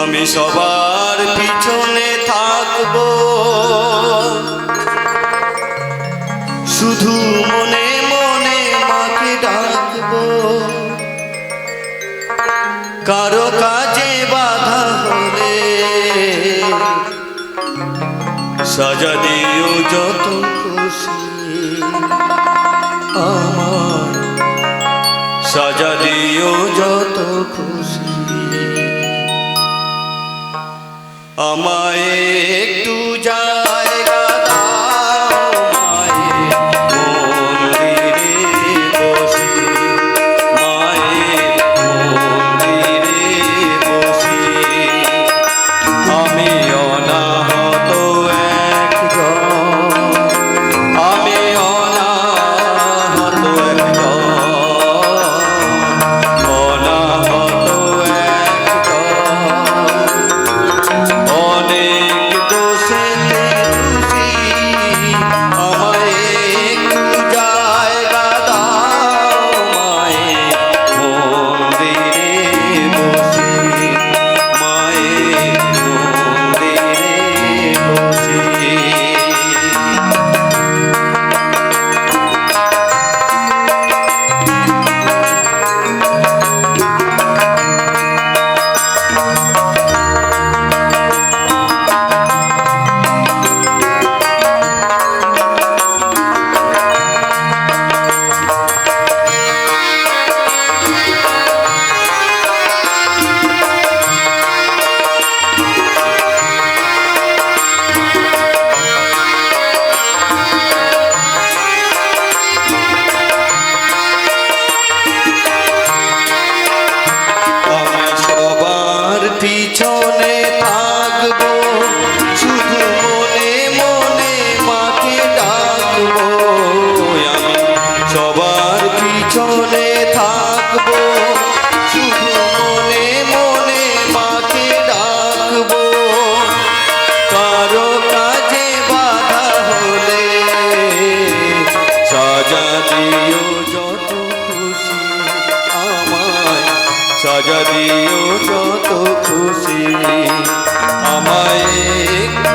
আমি সবার পিছনে থাকব। শুধু মনে মনে মাকে ডাকবো। কারও কাজে বাধা হলে সাজা দিও যত খুশি। আমার আমায় পিছনে থাকব, শুধু মনে মনে মাকে ডাকবো। আমি সবার পিছনে থাকব, শুধু মনে মনে মাকে ডাকবো। কারও কাজে বাধা হলে সাজা দিও সাজা দিও যত খুশি। আমায় একটু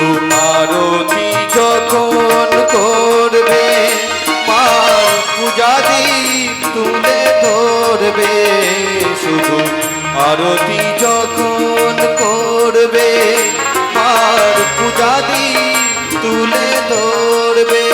আরতি যখন করবে মার পূজা দীপ তুলে ধরবে। শুধু আরতি যখন করবে, মার পূজা দীপ তুলে ধরবে।